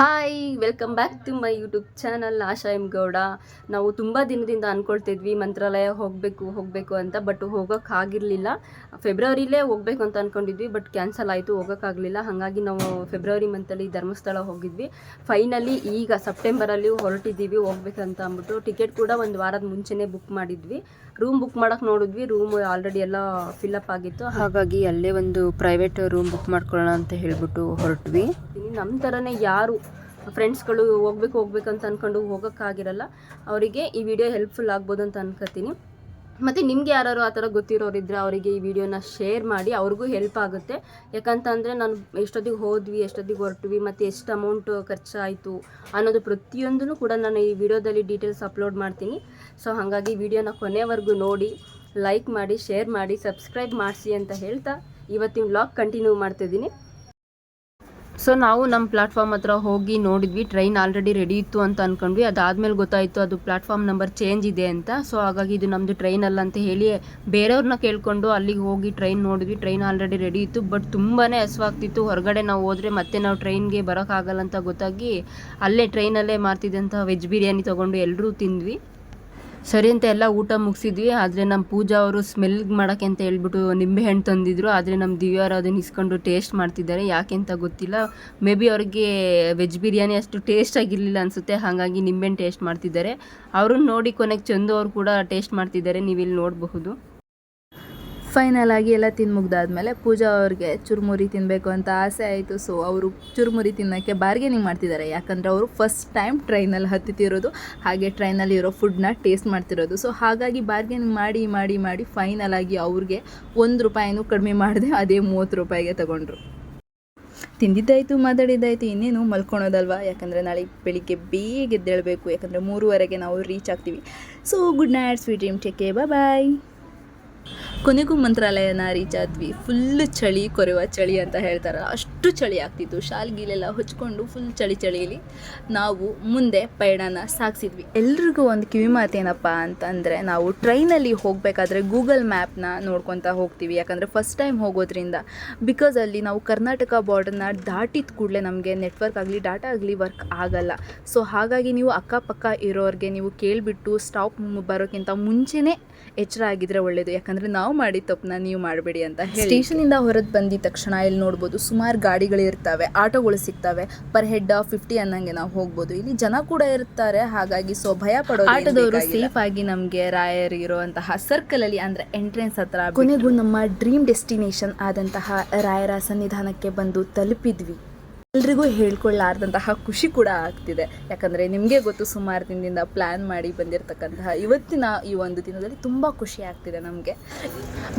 Hi welcome back to my YouTube channel Asha M Gowda ನಾವು ತುಂಬ ದಿನದಿಂದ ಅಂದ್ಕೊಳ್ತಿದ್ವಿ ಮಂತ್ರಾಲಯ ಹೋಗಬೇಕು ಹೋಗಬೇಕು ಅಂತ ಬಟ್ ಹೋಗೋಕ್ಕಾಗಿರಲಿಲ್ಲ ಫೆಬ್ರವರಿಲೇ ಹೋಗಬೇಕು ಅಂತ ಅಂದ್ಕೊಂಡಿದ್ವಿ ಬಟ್ ಕ್ಯಾನ್ಸಲ್ ಆಯಿತು ಹೋಗೋಕ್ಕಾಗಲಿಲ್ಲ ಹಾಗಾಗಿ ನಾವು ಫೆಬ್ರವರಿ ಮಂತಲ್ಲಿ ಧರ್ಮಸ್ಥಳ ಹೋಗಿದ್ವಿ. ಫೈನಲಿ ಈಗ ಸೆಪ್ಟೆಂಬರಲ್ಲಿ ಹೊರಟಿದ್ದೀವಿ, ಹೋಗ್ಬೇಕಂತ ಅಂದ್ಬಿಟ್ಟು. ಟಿಕೆಟ್ ಕೂಡ ಒಂದು ವಾರದ ಮುಂಚೆನೇ ಬುಕ್ ಮಾಡಿದ್ವಿ. ರೂಮ್ ಬುಕ್ ಮಾಡೋಕ್ಕೆ ನೋಡಿದ್ವಿ ರೂಮ್ ಆಲ್ರೆಡಿ ಎಲ್ಲ ಅಪ್ ಆಗಿತ್ತು. ಹಾಗಾಗಿ ಅಲ್ಲೇ ಒಂದು ಪ್ರೈವೇಟ್ ರೂಮ್ ಬುಕ್ ಮಾಡ್ಕೊಳ್ಳೋಣ ಅಂತ ಹೇಳಿಬಿಟ್ಟು ಹೊರಟ್ವಿ. ನಮ್ಮ ಥರನೇ ಯಾರು ಫ್ರೆಂಡ್ಸ್ಗಳು ಹೋಗ್ಬೇಕು, ಹೋಗ್ಬೇಕಂತ ಅಂದ್ಕೊಂಡು ಹೋಗೋಕ್ಕಾಗಿರಲ್ಲ. ಅವರಿಗೆ ಈ ವಿಡಿಯೋ ಹೆಲ್ಪ್ಫುಲ್ ಆಗ್ಬೋದು ಅಂತ ಅನ್ಕೋತೀನಿ ಮತ್ತು ನಿಮಗೆ ಯಾರು ಆ ಥರ ಗೊತ್ತಿರೋರಿದ್ದರೆ ಅವರಿಗೆ ಈ ವಿಡಿಯೋನ ಶೇರ್ ಮಾಡಿ, ಅವ್ರಿಗೂ ಹೆಲ್ಪ್ ಆಗುತ್ತೆ. ಯಾಕಂತಂದರೆ ನಾನು ಎಷ್ಟೊತ್ತಿಗೆ ಹೋದ್ವಿ, ಎಷ್ಟೊತ್ತಿಗೆ ಹೊರಟ್ವಿ, ಮತ್ತು ಎಷ್ಟು ಅಮೌಂಟ್ ಖರ್ಚಾಯಿತು ಅನ್ನೋದು ಪ್ರತಿಯೊಂದೂ ಕೂಡ ನಾನು ಈ ವಿಡಿಯೋದಲ್ಲಿ ಡೀಟೇಲ್ಸ್ ಅಪ್ಲೋಡ್ ಮಾಡ್ತೀನಿ. ಸೊ ಹಾಗಾಗಿ ವಿಡಿಯೋನ ಕೊನೆವರೆಗೂ ನೋಡಿ ಲೈಕ್ ಮಾಡಿ ಶೇರ್ ಮಾಡಿ ಸಬ್ಸ್ಕ್ರೈಬ್ ಮಾಡಿಸಿ ಅಂತ ಹೇಳ್ತಾ ಇವತ್ತಿನ ವ್ಲಾಗ್ ಕಂಟಿನ್ಯೂ ಮಾಡ್ತಿದ್ದೀನಿ. ಸೊ ನಾವು ನಮ್ಮ ಪ್ಲಾಟ್ಫಾರ್ಮ್ ಹತ್ರ ಹೋಗಿ ನೋಡಿದ್ವಿ ಟ್ರೈನ್ ಆಲ್ರೆಡಿ ರೆಡಿ ಇತ್ತು ಅಂತ ಅಂದ್ಕೊಂಡ್ವಿ ಅದಾದ್ಮೇಲೆ ಗೊತ್ತಾಯಿತು, ಅದು ಪ್ಲಾಟ್ಫಾರ್ಮ್ ನಂಬರ್ ಚೇಂಜ್ ಇದೆ ಅಂತ. ಸೊ ಹಾಗಾಗಿ ಇದು ನಮ್ಮದು ಟ್ರೈನ್ ಅಲ್ಲ ಅಂತ ಹೇಳಿ ಬೇರೆಯವ್ರನ್ನ ಕೇಳಿಕೊಂಡು ಅಲ್ಲಿಗೆ ಹೋಗಿ ಟ್ರೈನ್ ನೋಡಿದ್ವಿ. ಟ್ರೈನ್ ಆಲ್ರೆಡಿ ರೆಡಿ ಇತ್ತು ಬಟ್ ತುಂಬಾ ಹಸುವಾಗ್ತಿತ್ತು. ಹೊರಗಡೆ ನಾವು ಹೋದರೆ ಮತ್ತೆ ನಾವು ಟ್ರೈನ್ಗೆ ಬರೋಕ್ಕಾಗಲ್ಲ ಅಂತ ಗೊತ್ತಾಗಿ ಅಲ್ಲೇ ಟ್ರೈನಲ್ಲೇ ಮಾಡ್ತಿದ್ದಂಥ ವೆಜ್ ಬಿರಿಯಾನಿ ತೊಗೊಂಡು ಎಲ್ಲರೂ ತಿಂದ್ವಿ. ಸರಿ ಅಂತ ಎಲ್ಲ ಊಟ ಮುಗಿಸಿದ್ವಿ, ಆದರೆ ನಮ್ಮ ಪೂಜಾ ಅವರು ಸ್ಮೆಲ್ ಮಾಡೋಕ್ಕೆ ಅಂತ ಹೇಳ್ಬಿಟ್ಟು ನಿಂಬೆಹಣ್ಣು ತಂದಿದ್ರು. ಆದರೆ ನಮ್ಮ ದಿವ್ಯಾರು ಅದನ್ನು ಇಸ್ಕೊಂಡು ಟೇಸ್ಟ್ ಮಾಡ್ತಿದ್ದಾರೆ. ಯಾಕೆ ಅಂತ ಗೊತ್ತಿಲ್ಲ. ಮೇ ಬಿ ಅವ್ರಿಗೆ ವೆಜ್ ಬಿರಿಯಾನಿ ಅಷ್ಟು ಟೇಸ್ಟ್ ಆಗಿರಲಿಲ್ಲ ಅನಿಸುತ್ತೆ, ಹಾಗಾಗಿ ನಿಂಬೆಹಣ್ಣು ಟೇಸ್ಟ್ ಮಾಡ್ತಿದ್ದಾರೆ. ಅವ್ರನ್ನ ನೋಡಿ ಕೊನೆಗೆ ಚಂದು ಕೂಡ ಟೇಸ್ಟ್ ಮಾಡ್ತಿದ್ದಾರೆ ನೀವು ಇಲ್ಲಿ ನೋಡಬಹುದು. ಫೈನಲ್ ಆಗಿ ಎಲ್ಲ ತಿಂದು ಮುಗ್ದಾದ್ಮೇಲೆ ಪೂಜಾ ಅವ್ರಿಗೆ ಚುರುಮುರಿ ತಿನ್ನಬೇಕು ಅಂತ ಆಸೆ ಆಯಿತು. ಸೊ ಅವರು ಚುರುಮುರಿ ತಿನ್ನೋಕ್ಕೆ ಬಾರ್ಗೇನಿಂಗ್ ಮಾಡ್ತಿದ್ದಾರೆ ಯಾಕಂದರೆ ಅವರು ಫಸ್ಟ್ ಟೈಮ್ ಟ್ರೈನಲ್ಲಿ ಹತ್ತಿತಿರೋದು ಹಾಗೆ ಟ್ರೈನಲ್ಲಿ ಇರೋ ಫುಡ್ನ ಟೇಸ್ಟ್ ಮಾಡ್ತಿರೋದು. ಸೊ ಹಾಗಾಗಿ ಬಾರ್ಗೇನಿಂಗ್ ಮಾಡಿ ಮಾಡಿ ಮಾಡಿ ಫೈನಲ್ ಆಗಿ ಅವ್ರಿಗೆ ಒಂದು ರೂಪಾಯಿನೂ ಕಡಿಮೆ ಮಾಡಿದೆ ಅದೇ ಮೂವತ್ತು ರೂಪಾಯಿಗೆ ತಗೊಂಡ್ರು. ತಿಂದಿದ್ದಾಯಿತು, ಮಾತಾಡಿದ್ದಾಯಿತು, ಇನ್ನೇನು ಮಲ್ಕೊಳೋದಲ್ವಾ? ಯಾಕಂದರೆ ನಾಳೆ ಬೆಳಿಗ್ಗೆ ಬೇಗ ಎದ್ದೇಳಬೇಕು. ಯಾಕಂದರೆ ಮೂರುವರೆಗೆ ನಾವು ರೀಚ್ ಆಗ್ತೀವಿ. So good night sweet dream take care bye ಕೊನೆಗೂ ಮಂತ್ರಾಲಯನ ರೀಚ್ ಆದ್ವಿ ಫುಲ್ ಚಳಿ ಕೊರೆಯುವ ಚಳಿ ಅಂತ ಹೇಳ್ತಾರಲ್ಲ ಅಷ್ಟು ಚಳಿ ಆಗ್ತಿತ್ತು. ಶಾಲ್ಗಿಲೆಲ್ಲ ಹೊಚ್ಕೊಂಡು ಫುಲ್ ಚಳಿ ಚಳಿಯಲ್ಲಿ ನಾವು ಮುಂದೆ ಪಯಣನ ಸಾಗಿಸಿದ್ವಿ. ಎಲ್ರಿಗೂ ಒಂದು ಕಿವಿ ಮಾತೇನಪ್ಪ ಅಂತಂದರೆ ನಾವು ಟ್ರೈನಲ್ಲಿ ಹೋಗಬೇಕಾದ್ರೆ ಗೂಗಲ್ ಮ್ಯಾಪ್ನ ನೋಡ್ಕೊತಾ ಹೋಗ್ತೀವಿ. ಯಾಕಂದರೆ ಫಸ್ಟ್ ಟೈಮ್ ಹೋಗೋದ್ರಿಂದ ಬಿಕಾಸ್ ಅಲ್ಲಿ ನಾವು ಕರ್ನಾಟಕ ಬಾರ್ಡರ್ನ ದಾಟಿದ ಕೂಡಲೇ ನಮಗೆ ನೆಟ್ವರ್ಕ್ ಆಗಲಿ, ಡಾಟಾ ಆಗಲಿ ವರ್ಕ್ ಆಗಲ್ಲ. ಸೊ ಹಾಗಾಗಿ ನೀವು ಅಕ್ಕಪಕ್ಕ ಇರೋರಿಗೆ ನೀವು ಕೇಳಿಬಿಟ್ಟು ಸ್ಟಾಪ್ ಬರೋಕ್ಕಿಂತ ಮುಂಚೆನೇ ಎಚ್ಚರ ಆಗಿದ್ರೆ ಒಳ್ಳೆಯದು ಯಾಕಂದರೆ ನಾವು ಮಾಡಿದ ತಪ್ಪನ್ನ ನೀವು ಮಾಡಬೇಡಿ ಅಂತ ಹೇಳಿ. ಸ್ಟೇಷನಿಂದ ಹೊರಗೆ ಬಂದಿದ ತಕ್ಷಣ ಇಲ್ಲಿ ನೋಡ್ಬೋದು ಸುಮಾರು ಗಾಡಿಗಳು ಇರ್ತವೆ ಆಟೋಗಳು ಸಿಗ್ತವೆ. ಪರ್ ಹೆಡ್ ಫಿಫ್ಟಿ ಅನ್ನಂಗೆ ನಾವು ಹೋಗ್ಬೋದು. ಇಲ್ಲಿ ಜನ ಕೂಡ ಇರ್ತಾರೆ ಹಾಗಾಗಿ ಸೊ ಭಯ ಪಡೋ ಆಟೋದವರು ಸೇಫ್ ಆಗಿ ನಮಗೆ ರಾಯರ್ ಇರುವಂತಹ ಸರ್ಕಲ್ ಅಲ್ಲಿ ಅಂದ್ರೆ ಎಂಟ್ರೆನ್ಸ್ ಹತ್ರ ಕೊನೆಗೂ ನಮ್ಮ ಡ್ರೀಮ್ ಡೆಸ್ಟಿನೇಷನ್ ಆದಂತಹ ರಾಯರ ಸನ್ನಿಧಾನಕ್ಕೆ ಬಂದು ತಲುಪಿದ್ವಿ. ಎಲ್ರಿಗೂ ಹೇಳ್ಕೊಳ್ಳಾರ್ದಂತಹ ಖುಷಿ ಕೂಡ ಆಗ್ತಿದೆ. ಯಾಕಂದರೆ ನಿಮಗೆ ಗೊತ್ತು ಸುಮಾರು ದಿನದಿಂದ ಪ್ಲ್ಯಾನ್ ಮಾಡಿ ಬಂದಿರತಕ್ಕಂತಹ ಇವತ್ತಿನ ಈ ಒಂದು ದಿನದಲ್ಲಿ ತುಂಬ ಖುಷಿ ಆಗ್ತಿದೆ ನಮಗೆ.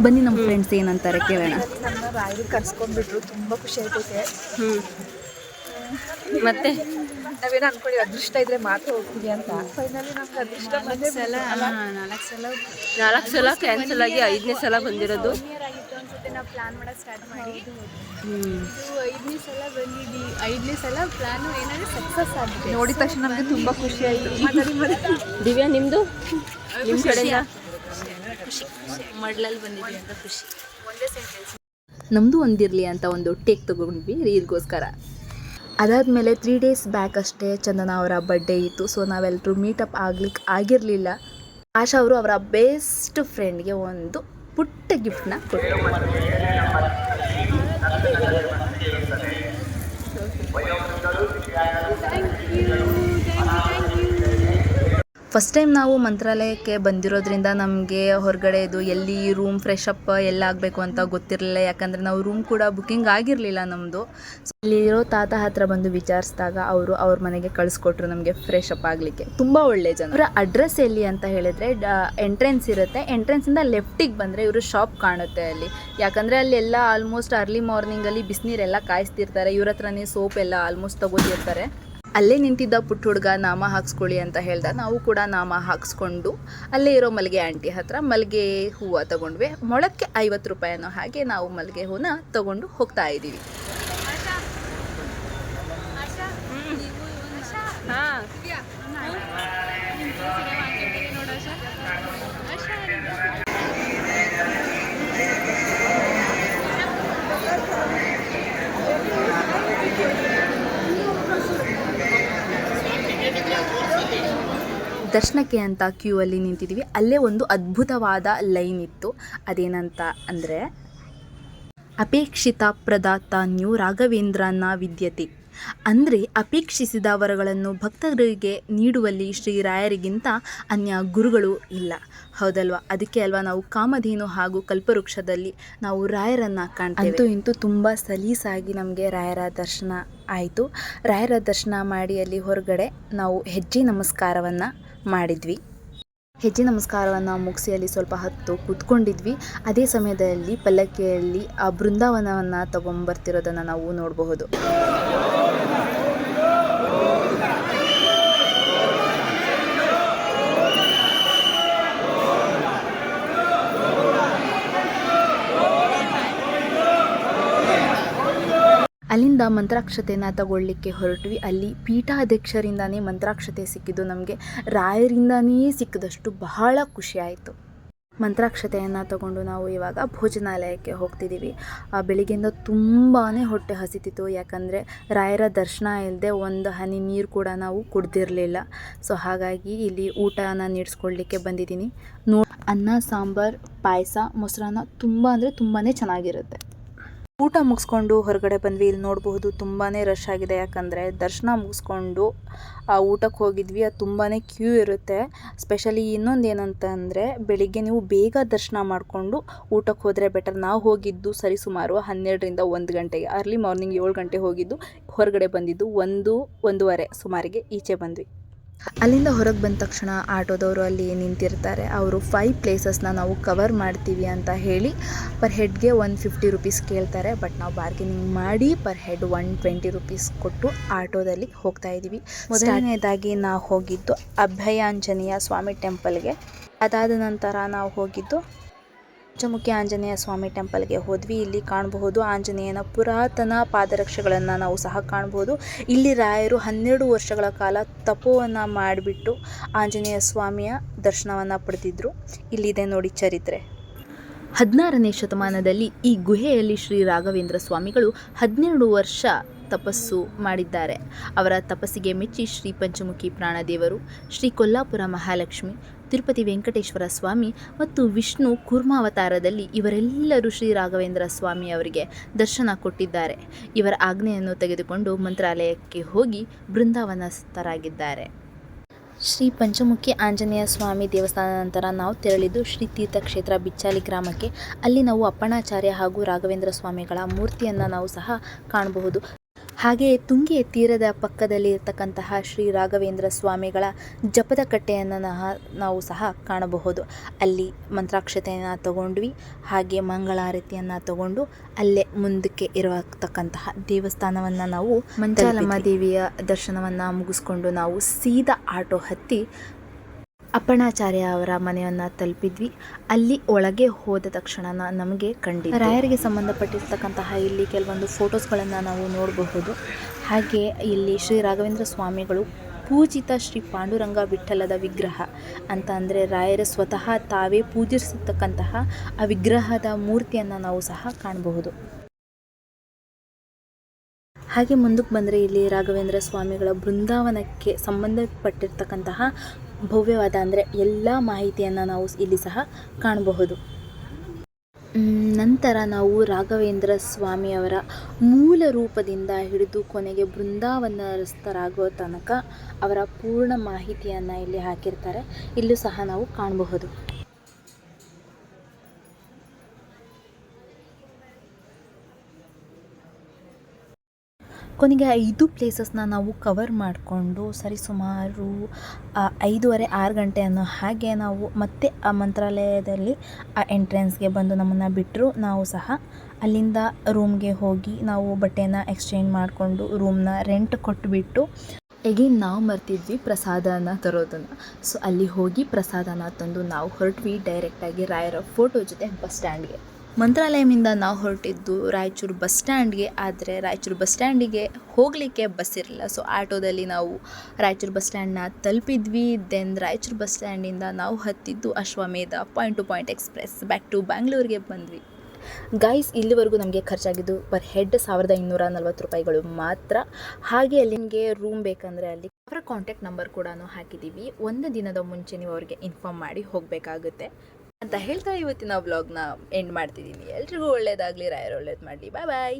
ಬನ್ನಿ ನಮ್ಮ ಫ್ರೆಂಡ್ಸ್ ಏನಂತಾರೆ ಕೇಳೋಣ. ನಮ್ಮ ರಾಯರು ಕರ್ಸ್ಕೊಂಡ್ಬಿಟ್ರು ತುಂಬಾ ಖುಷಿ ಆಗ್ತೈತೆ ಮತ್ತೆ? ನಾವೇನೋ ಅನ್ಕೊಳ್ಳಿ ಅದೃಷ್ಟ ಇದ್ರೆ ಮಾತ್ರ ಹೋಗ್ತೀವಿ ಅಂತ. ಫೈನಲಿ ನಮ್ಗೆ ಅದೃಷ್ಟ ನಾಲ್ಕು ಸಲ ನಾಲ್ಕು ಸಲ ಕ್ಯಾನ್ಸಲ್ ಆಗಿ ಐದನೇ ಸಲ ಬಂದಿರೋದು. ಅನ್ಸುತ್ತೆ ನಾವು ಪ್ಲಾನ್ ಮಾಡೋಕೆ ಸ್ಟಾರ್ಟ್ ಮಾಡಿ. ಇದು ಐದನೇ ಸಲ ಬಂದಿದ್ದಿ. ಐದನೇ ಸಲ ಪ್ಲಾನು ಏನಾದ್ರೆ ಸಕ್ಸಸ್ ಆಗಿದೆ ನೋಡಿದ ತಕ್ಷಣ ನಮಗೆ ತುಂಬಾ ಖುಷಿ ಆಯಿತು. ದಿವ್ಯಾ ನಿಮ್ಮದು ನಿಮ್ಮ ಕಡೆಯಿಂದ? ಮಡ್ಲಲ್ಲಿ ಬಂದಿದ್ವಿ ಅಂತ ಖುಷಿ. ಒಂದೇ ಸೆಂಟೆನ್ಸ್ ನಮ್ಮದು ಒಂದಿರಲಿ ಅಂತ ಒಂದು ಟೇಕ್ ತೊಗೊಂಡ್ವಿ ಅದಾದ ಅದಾದಮೇಲೆ ತ್ರೀ ಡೇಸ್ ಬ್ಯಾಕ್ ಅಷ್ಟೇ ಚಂದನ ಅವರ ಬರ್ಡೇ ಇತ್ತು. ಸೊ ನಾವೆಲ್ಲರೂ ಮೀಟಪ್ ಆಗ್ಲಿಕ್ಕೆ ಆಗಿರಲಿಲ್ಲ. ಆಶಾ ಅವರು ಅವರ ಬೆಸ್ಟ್ ಫ್ರೆಂಡ್ಗೆ ಒಂದು ಪುಟ್ಟ ಗಿಫ್ಟ್ನ ಕೊಟ್ಟರು ಫಸ್ಟ್ ಟೈಮ್ ನಾವು ಮಂತ್ರಾಲಯಕ್ಕೆ ಬಂದಿರೋದ್ರಿಂದ ನಮಗೆ ಹೊರಗಡೆದು ಎಲ್ಲಿ ರೂಮ್ ಫ್ರೆಶ್ ಅಪ್ ಎಲ್ಲ ಆಗಬೇಕು ಅಂತ ಗೊತ್ತಿರಲಿಲ್ಲ. ಯಾಕಂದರೆ ನಾವು ರೂಮ್ ಕೂಡ ಬುಕ್ಕಿಂಗ್ ಆಗಿರಲಿಲ್ಲ ನಮ್ಮದು ಅಲ್ಲಿರೋ ತಾತ ಹತ್ರ ಬಂದು ವಿಚಾರಿಸಿದಾಗ ಅವರು ಅವ್ರ ಮನೆಗೆ ಕಳಿಸ್ಕೊಟ್ರು ನಮಗೆ ಫ್ರೆಶ್ ಅಪ್ ಆಗಲಿಕ್ಕೆ. ತುಂಬ ಒಳ್ಳೆ ಜನ. ಅವರ ಅಡ್ರೆಸ್ ಎಲ್ಲಿ ಅಂತ ಹೇಳಿದರೆ ಎಂಟ್ರೆನ್ಸ್ ಇರುತ್ತೆ. ಎಂಟ್ರೆನ್ಸಿಂದ ಲೆಫ್ಟಿಗೆ ಬಂದರೆ ಇವರು ಶಾಪ್ ಕಾಣುತ್ತೆ ಅಲ್ಲಿ. ಯಾಕಂದರೆ ಅಲ್ಲಿ ಎಲ್ಲ ಆಲ್ಮೋಸ್ಟ್ ಅರ್ಲಿ ಮಾರ್ನಿಂಗಲ್ಲಿ ಬಿಸಿನೀರೆಲ್ಲ ಕಾಯಿಸ್ತಿರ್ತಾರೆ. ಇವ್ರ ಹತ್ರನೇ ಸೋಪ್ ಎಲ್ಲ ಆಲ್ಮೋಸ್ಟ್ ತಗೋತಿರ್ತಾರೆ. ಅಲ್ಲೇ ನಿಂತಿದ್ದ ಪುಟ್ಟ ಹುಡುಗ ನಾಮ ಹಾಕ್ಸ್ಕೊಳ್ಳಿ ಅಂತ ಹೇಳ್ದ. ನಾವು ಕೂಡ ನಾಮ ಹಾಕ್ಸ್ಕೊಂಡು ಅಲ್ಲೇ ಇರೋ ಮಲ್ಲಿಗೆ ಆಂಟಿ ಹತ್ರ ಮಲ್ಲಿಗೆ ಹೂವು ತಗೊಂಡ್ವಿ. ಮೊಳಕ್ಕೆ ಐವತ್ತು ರೂಪಾಯಿ ಅನ್ನೋ ಹಾಗೆ ನಾವು ಮಲ್ಲಿಗೆ ಹೂವನ್ನ ತಗೊಂಡು ಹೋಗ್ತಾ ಇದ್ದೀವಿ. ದರ್ಶನಕ್ಕೆ ಅಂತ ಕ್ಯೂ ಅಲ್ಲಿ ನಿಂತಿದ್ದೀವಿ ಅಲ್ಲೇ ಒಂದು ಅದ್ಭುತವಾದ ಲೈನ್ ಇತ್ತು. ಅದೇನಂತ ಅಂದರೆ, ಅಪೇಕ್ಷಿತ ಪ್ರದಾತ ನ್ಯೂ ರಾಘವೇಂದ್ರನ ವಿದ್ಯತೆ. ಅಂದರೆ, ಅಪೇಕ್ಷಿಸಿದ ವರಗಳನ್ನು ಭಕ್ತರಿಗೆ ನೀಡುವಲ್ಲಿ ಶ್ರೀರಾಯರಿಗಿಂತ ಅನ್ಯ ಗುರುಗಳು ಇಲ್ಲ. ಹೌದಲ್ವಾ? ಅದಕ್ಕೆ ಅಲ್ವಾ ನಾವು ಕಾಮಧೇನು ಹಾಗೂ ಕಲ್ಪವೃಕ್ಷದಲ್ಲಿ ನಾವು ರಾಯರನ್ನು ಕಾಣ್ತೇವೆ. ಅಂತೂ ಇಂತೂ ತುಂಬ ಸಲೀಸಾಗಿ ನಮಗೆ ರಾಯರ ದರ್ಶನ ಆಯಿತು. ರಾಯರ ದರ್ಶನ ಮಾಡಿ ಅಲ್ಲಿ ಹೊರಗಡೆ ನಾವು ಹೆಜ್ಜೆ ನಮಸ್ಕಾರವನ್ನು ಮಾಡಿದ್ವಿ. ಹೆಜ್ಜೆ ನಮಸ್ಕಾರವನ್ನು ಮುಗಿಸಿಯಲ್ಲಿ ಸ್ವಲ್ಪ ಹತ್ತು ಕೂತ್ಕೊಂಡಿದ್ವಿ. ಅದೇ ಸಮಯದಲ್ಲಿ ಪಲ್ಲಕ್ಕಿಯಲ್ಲಿ ಆ ಬೃಂದಾವನವನ್ನು ತಗೊಂಬರ್ತಿರೋದನ್ನು ನಾವು ನೋಡಬಹುದು. ಅಲ್ಲಿಂದ ಮಂತ್ರಾಕ್ಷತೆಯನ್ನು ತಗೊಳ್ಳಿಕ್ಕೆ ಹೊರಟ್ವಿ. ಅಲ್ಲಿ ಪೀಠಾಧ್ಯಕ್ಷರಿಂದನೇ ಮಂತ್ರಾಕ್ಷತೆ ಸಿಕ್ಕಿದ್ದು ನಮಗೆ. ರಾಯರಿಂದನೇ ಸಿಕ್ಕಿದಷ್ಟು ಬಹಳ ಖುಷಿ ಆಯಿತು. ಮಂತ್ರಾಕ್ಷತೆಯನ್ನು ತಗೊಂಡು ನಾವು ಇವಾಗ ಭೋಜನಾಲಯಕ್ಕೆ ಹೋಗ್ತಿದ್ದೀವಿ ಆ ಬೆಳಿಗ್ಗೆಯಿಂದ ತುಂಬಾ ಹೊಟ್ಟೆ ಹಸಿತಿತ್ತು. ಯಾಕಂದರೆ ರಾಯರ ದರ್ಶನ ಇಲ್ಲದೆ ಒಂದು ಹನಿ ನೀರು ಕೂಡ ನಾವು ಕುಡ್ದಿರಲಿಲ್ಲ. ಸೊ ಹಾಗಾಗಿ ಇಲ್ಲಿ ಊಟನ ನೀಡಿಸ್ಕೊಳ್ಲಿಕ್ಕೆ ಬಂದಿದ್ದೀನಿ. ನೋ ಅನ್ನ, ಸಾಂಬಾರು, ಪಾಯಸ, ಮೊಸರನ್ನ ತುಂಬ ಅಂದರೆ ತುಂಬಾ ಚೆನ್ನಾಗಿರುತ್ತೆ. ಊಟ ಮುಗಿಸ್ಕೊಂಡು ಹೊರಗಡೆ ಬಂದ್ವಿ. ಇಲ್ಲಿ ನೋಡಬಹುದು ತುಂಬಾ ರಶ್ ಆಗಿದೆ. ಯಾಕಂದರೆ ದರ್ಶನ ಮುಗಿಸ್ಕೊಂಡು, ಆ ಊಟಕ್ಕೆ ಹೋಗಿದ್ವಿ. ಅದು ತುಂಬಾ ಕ್ಯೂ ಇರುತ್ತೆ. ಸ್ಪೆಷಲಿ ಇನ್ನೊಂದು ಏನಂತ ಅಂದರೆ ಬೆಳಿಗ್ಗೆ ನೀವು ಬೇಗ ದರ್ಶನ ಮಾಡಿಕೊಂಡು ಊಟಕ್ಕೆ ಹೋದರೆ ಬೆಟರ್ ನಾವು ಹೋಗಿದ್ದು ಸರಿ ಸುಮಾರು ಹನ್ನೆರಡರಿಂದ ಒಂದು ಗಂಟೆಗೆ. ಅರ್ಲಿ ಮಾರ್ನಿಂಗ್ ಏಳು ಗಂಟೆ ಹೋಗಿದ್ದು, ಹೊರಗಡೆ ಬಂದಿದ್ದು ಒಂದು, ಒಂದೂವರೆ ಸುಮಾರಿಗೆ ಈಚೆ ಬಂದ್ವಿ. ಅಲ್ಲಿಂದ ಹೊರಗೆ ಬಂದ ತಕ್ಷಣ ಆಟೋದವರು ಅಲ್ಲಿ ನಿಂತಿರ್ತಾರೆ. ಅವರು ಫೈವ್ ಪ್ಲೇಸಸ್ನ ನಾವು ಕವರ್ ಮಾಡ್ತೀವಿ ಅಂತ ಹೇಳಿ ಪರ್ ಹೆಡ್ಗೆ ಒನ್ ಫಿಫ್ಟಿ ರುಪೀಸ್ ಕೇಳ್ತಾರೆ. ಬಟ್ ನಾವು ಬಾರ್ಗೇನಿಂಗ್ ಮಾಡಿ per head one twenty rupees ಕೊಟ್ಟು ಆಟೋದಲ್ಲಿ ಹೋಗ್ತಾ ಇದ್ದೀವಿ. ಮೊದಲನೇದಾಗಿ ನಾವು ಹೋಗಿದ್ದು ಅಭಯಾಂಜನೇಯ ಸ್ವಾಮಿ ಟೆಂಪಲ್ಗೆ ಅದಾದ ನಂತರ ನಾವು ಹೋಗಿದ್ದು ಪಂಚಮುಖಿ ಆಂಜನೇಯ ಸ್ವಾಮಿ ಟೆಂಪಲ್ಗೆ ಹೋದ್ವಿ. ಇಲ್ಲಿ ಕಾಣಬಹುದು ಆಂಜನೇಯನ ಪುರಾತನ ಪಾದರಕ್ಷೆಗಳನ್ನು ನಾವು ಸಹ ಕಾಣಬಹುದು. ಇಲ್ಲಿ ರಾಯರು ಹನ್ನೆರಡು ವರ್ಷಗಳ ಕಾಲ ತಪೋವನ್ನು ಮಾಡಿಬಿಟ್ಟು ಆಂಜನೇಯ ಸ್ವಾಮಿಯ ದರ್ಶನವನ್ನು ಪಡೆದಿದ್ರು. ಇಲ್ಲಿದೆ ನೋಡಿ ಚರಿತ್ರೆ. ಹದಿನಾರನೇ ಶತಮಾನದಲ್ಲಿ ಈ ಗುಹೆಯಲ್ಲಿ ಶ್ರೀ ರಾಘವೇಂದ್ರ ಸ್ವಾಮಿಗಳು ಹದಿನೆರಡು ವರ್ಷ ತಪಸ್ಸು ಮಾಡಿದ್ದಾರೆ. ಅವರ ತಪಸ್ಸಿಗೆ ಮೆಚ್ಚಿ ಶ್ರೀ ಪಂಚಮುಖಿ ಪ್ರಾಣದೇವರು, ಶ್ರೀ ಕೊಲ್ಲಾಪುರ ಮಹಾಲಕ್ಷ್ಮಿ ತಿರುಪತಿ ವೆಂಕಟೇಶ್ವರ ಸ್ವಾಮಿ ಮತ್ತು ವಿಷ್ಣು ಕೂರ್ಮಾವತಾರದಲ್ಲಿ ಇವರೆಲ್ಲರೂ ಶ್ರೀ ರಾಘವೇಂದ್ರ ಸ್ವಾಮಿ ಅವರಿಗೆ ದರ್ಶನ ಕೊಟ್ಟಿದ್ದಾರೆ. ಇವರ ಆಜ್ಞೆಯನ್ನು ತೆಗೆದುಕೊಂಡು ಮಂತ್ರಾಲಯಕ್ಕೆ ಹೋಗಿ ಬೃಂದಾವನಸ್ಥರಾಗಿದ್ದಾರೆ. ಶ್ರೀ ಪಂಚಮುಖಿ ಆಂಜನೇಯ ಸ್ವಾಮಿ ದೇವಸ್ಥಾನದ ನಂತರ ನಾವು ತೆರಳಿದ್ದು ಶ್ರೀ ತೀರ್ಥಕ್ಷೇತ್ರ ಬಿಚ್ಚಾಲಿ ಗ್ರಾಮಕ್ಕೆ. ಅಲ್ಲಿ ನಾವು ಅಪ್ಪಣಾಚಾರ್ಯ ಹಾಗೂ ರಾಘವೇಂದ್ರ ಸ್ವಾಮಿಗಳ ಮೂರ್ತಿಯನ್ನು ನಾವು ಸಹ ಕಾಣಬಹುದು. ಹಾಗೆಯೇ ತುಂಗೆ ತೀರದ ಪಕ್ಕದಲ್ಲಿ ಇರತಕ್ಕಂತಹ ಶ್ರೀ ರಾಘವೇಂದ್ರ ಸ್ವಾಮಿಗಳ ಜಪದ ಕಟ್ಟೆಯನ್ನು ನಾವು ಸಹ ಕಾಣಬಹುದು. ಅಲ್ಲಿ ಮಂತ್ರಾಕ್ಷತೆಯನ್ನು ತಗೊಂಡ್ವಿ ಹಾಗೆ ಮಂಗಳಾರತಿಯನ್ನು ತಗೊಂಡು ಅಲ್ಲೇ ಮುಂದಕ್ಕೆ ಇರತಕ್ಕಂತಹ ದೇವಸ್ಥಾನವನ್ನು ನಾವು ಮಂಜಾಲಮ್ಮ ದೇವಿಯ ದರ್ಶನವನ್ನು ಮುಗಿಸ್ಕೊಂಡು ನಾವು ಸೀದಾ ಆಟೋ ಹತ್ತಿ ಅಪ್ಪಣಾಚಾರ್ಯ ಅವರ ಮನೆಯನ್ನು ತಲುಪಿದ್ವಿ. ಅಲ್ಲಿ ಒಳಗೆ ಹೋದ ತಕ್ಷಣ ನಮಗೆ ಕಂಡಿ ರಾಯರಿಗೆ ಸಂಬಂಧಪಟ್ಟಿರ್ತಕ್ಕಂತಹ ಇಲ್ಲಿ ಕೆಲವೊಂದು ಫೋಟೋಸ್ಗಳನ್ನು ನಾವು ನೋಡಬಹುದು. ಹಾಗೆ ಇಲ್ಲಿ ಶ್ರೀ ರಾಘವೇಂದ್ರ ಸ್ವಾಮಿಗಳು ಪೂಜಿತ ಶ್ರೀ ಪಾಂಡುರಂಗ ವಿಠಲದ ವಿಗ್ರಹ ಅಂತ ಅಂದರೆ ರಾಯರ ಸ್ವತಃ ತಾವೇ ಪೂಜಿಸತಕ್ಕಂತಹ ಆ ವಿಗ್ರಹದ ಮೂರ್ತಿಯನ್ನು ನಾವು ಸಹ ಕಾಣಬಹುದು. ಹಾಗೆ ಮುಂದಕ್ಕೆ ಬಂದರೆ ಇಲ್ಲಿ ರಾಘವೇಂದ್ರ ಸ್ವಾಮಿಗಳ ಬೃಂದಾವನಕ್ಕೆ ಸಂಬಂಧಪಟ್ಟಿರ್ತಕ್ಕಂತಹ ಭವ್ಯವಾದ ಅಂದರೆ ಎಲ್ಲ ಮಾಹಿತಿಯನ್ನು ನಾವು ಇಲ್ಲಿ ಸಹ ಕಾಣಬಹುದು. ನಂತರ ನಾವು ರಾಘವೇಂದ್ರ ಸ್ವಾಮಿಯವರ ಮೂಲ ರೂಪದಿಂದ ಹಿಡಿದು ಕೊನೆಗೆ ಬೃಂದಾವನಸ್ಥರಾಗೋ ತನಕ ಅವರ ಪೂರ್ಣ ಮಾಹಿತಿಯನ್ನು ಇಲ್ಲಿ ಹಾಕಿರ್ತಾರೆ. ಇಲ್ಲೂ ಸಹ ನಾವು ಕಾಣಬಹುದು. ಕೊನೆಗೆ ಐದು ಪ್ಲೇಸಸ್ನ ನಾವು ಕವರ್ ಮಾಡಿಕೊಂಡು ಸರಿ ಸುಮಾರು ಐದೂವರೆ, ಆರು ಗಂಟೆ ಅನ್ನೋ ಹಾಗೆ ನಾವು ಮತ್ತೆ ಆ ಮಂತ್ರಾಲಯದಲ್ಲಿ ಆ ಎಂಟ್ರೆನ್ಸ್ಗೆ ಬಂದು ನಮ್ಮನ್ನು ಬಿಟ್ಟರು ನಾವು ಸಹ ಅಲ್ಲಿಂದ ರೂಮ್ಗೆ ಹೋಗಿ ನಾವು ಬಟ್ಟೆನ ಎಕ್ಸ್ಚೇಂಜ್ ಮಾಡಿಕೊಂಡು ರೂಮ್ನ ರೆಂಟ್ ಕೊಟ್ಟುಬಿಟ್ಟು ಎಗೇನ್ ನಾವು ಮರ್ತಿದ್ವಿ ಪ್ರಸಾದನ ತರೋದನ್ನು. ಸೊ ಅಲ್ಲಿ ಹೋಗಿ ಪ್ರಸಾದನ ತಂದು ನಾವು ಹೊರಟ್ವಿ ಡೈರೆಕ್ಟಾಗಿ ರಾಯರ ಫೋಟೋ ಜೊತೆ ಬಸ್ ಸ್ಟ್ಯಾಂಡ್ಗೆ ಮಂತ್ರಾಲಯದಿಂದ ನಾವು ಹೊರಟಿದ್ದು ರಾಯಚೂರು ಬಸ್ ಸ್ಟ್ಯಾಂಡ್ಗೆ, ಆದರೆ ರಾಯಚೂರು ಬಸ್ ಸ್ಟ್ಯಾಂಡಿಗೆ ಹೋಗಲಿಕ್ಕೆ ಬಸ್ ಇರಲಿಲ್ಲ. ಸೊ ಆಟೋದಲ್ಲಿ ನಾವು ರಾಯಚೂರು ಬಸ್ ಸ್ಟ್ಯಾಂಡನ್ನ ತಲುಪಿದ್ವಿ. ದೆನ್ ರಾಯಚೂರು ಬಸ್ ಸ್ಟ್ಯಾಂಡಿಂದ ನಾವು ಹತ್ತಿದ್ದು Ashwamedha point to point express back to ಬ್ಯಾಂಗ್ಳೂರಿಗೆ ಬಂದ್ವಿ. ಗೈಸ್ ಇಲ್ಲಿವರೆಗೂ ನಮಗೆ ಖರ್ಚಾಗಿದ್ದು ಪರ್ ಹೆಡ್ ಸಾವಿರದ ಇನ್ನೂರ ನಲ್ವತ್ತು ರೂಪಾಯಿಗಳು ಮಾತ್ರ. ಹಾಗೆ ಅಲ್ಲಿ ನಿಮಗೆ ರೂಮ್ ಬೇಕಂದರೆ ಅಲ್ಲಿ ಅವರ ಕಾಂಟ್ಯಾಕ್ಟ್ ನಂಬರ್ ಕೂಡ ಹಾಕಿದ್ದೀವಿ. ಒಂದು ದಿನದ ಮುಂಚೆ ನೀವು ಅವರಿಗೆ ಇನ್ಫಾರ್ಮ್ ಮಾಡಿ ಹೋಗಬೇಕಾಗುತ್ತೆ. ಅಂತ ಹೇಳ್ತಾ ಇವತ್ತಿನ ವ್ಲಾಗ್ನ ಎಂಡ್ ಮಾಡ್ತಿದ್ದೀನಿ. ಎಲ್ರಿಗೂ ಒಳ್ಳೇದಾಗಲಿ ರಾಯರು ಒಳ್ಳೇದು ಮಾಡಿ ಬಾಯ್ ಬಾಯ್